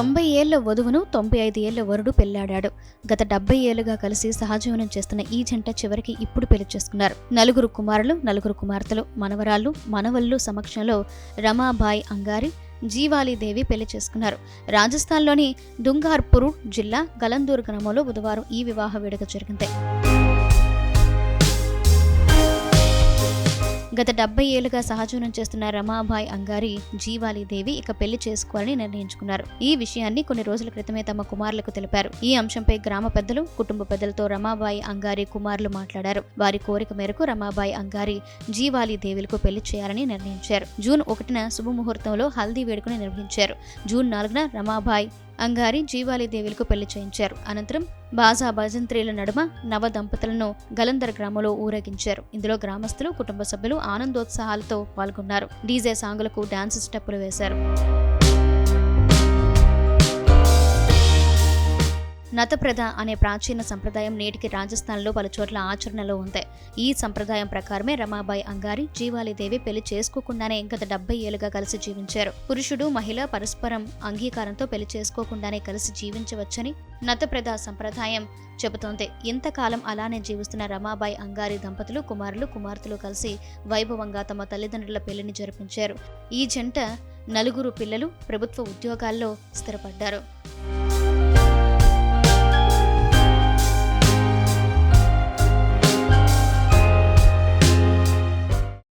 తొంభై ఏళ్ళ వధువును తొంభై ఐదు ఏళ్ళ వరుడు పెళ్ళాడాడు. గత డెబ్బై ఏళ్ళుగా కలిసి సహజీవనం చేస్తున్న ఈ జంట చివరికి ఇప్పుడు పెళ్ళి చేసుకున్నారు. నలుగురు కుమారులు నలుగురు కుమార్తెలు మనవరాళ్ళు మనవళ్ళు సమక్షంలో రమాబాయ్ అంగారి జీవాలీదేవి పెళ్ళి చేసుకున్నారు. రాజస్థాన్లోని దుంగార్పూర్ జిల్లా గలందూర్ గ్రామంలో బుధవారం ఈ వివాహ వేడుక జరిగింది. గత డెబ్బై ఏళ్ళుగా సహజీవనం చేస్తున్న రమాబాయ్ అంగారి జీవాలీదేవి ఇక పెళ్ళి చేసుకోవాలని నిర్ణయించుకున్నారు. ఈ విషయాన్ని కొన్ని రోజుల క్రితమే తమ కుమారులకు తెలిపారు. ఈ అంశంపై గ్రామ పెద్దలు కుటుంబ పెద్దలతో రమాబాయి అంగారి కుమారులు మాట్లాడారు. వారి కోరిక మేరకు రమాబాయి అంగారి జీవాలి దేవులకు పెళ్ళి చేయాలని నిర్ణయించారు. జూన్ ఒకటిన శుభముహూర్తంలో హల్దీ వేడుకను నిర్వహించారు. జూన్ నాలుగున రమాబాయ్ అంగారి జీవాలి దేవులకు పెళ్ళి చేయించారు. అనంతరం బాజా భజంత్రీల నడుమ నవ దంపతులను గలందర్ గ్రామంలో ఊరేగించారు. ఇందులో గ్రామస్తులు కుటుంబ సభ్యులు ఆనందోత్సాహాలతో పాల్గొన్నారు. డీజే సాంగులకు డాన్స్ స్టెప్పులు వేశారు. నతప్రద అనే ప్రాచీన సంప్రదాయం నేటికి రాజస్థాన్లో పలుచోట్ల ఆచరణలో ఉంది. ఈ సంప్రదాయం ప్రకారమే రమాబాయి అంగారి జీవాలిదేవి పెళ్ళి చేసుకోకుండానే గత డెబ్బై ఏళ్ళుగా కలిసి జీవించారు. పురుషుడు మహిళ పరస్పరం అంగీకారంతో పెళ్ళి చేసుకోకుండానే కలిసి జీవించవచ్చని నతప్రధ సంప్రదాయం చెబుతోంది. ఇంతకాలం అలానే జీవిస్తున్న రమాబాయి అంగారి దంపతులు కుమారులు కుమార్తెలు కలిసి వైభవంగా తమ తల్లిదండ్రుల పెళ్ళిని జరిపించారు. ఈ జంట నలుగురు పిల్లలు ప్రభుత్వ ఉద్యోగాల్లో స్థిరపడ్డారు.